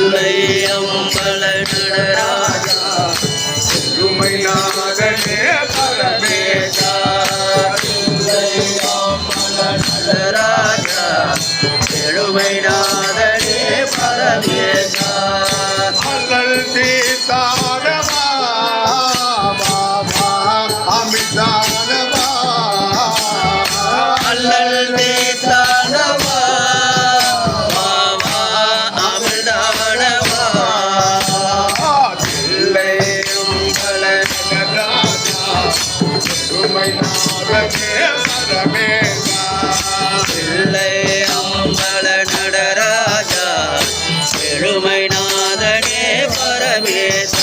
முல்லை அம்பல நடராஜா. பரமேஷா பரமேஷா பிள்ளை அம்பல நடராஜா. பெருமை நாதனே பரமேசா.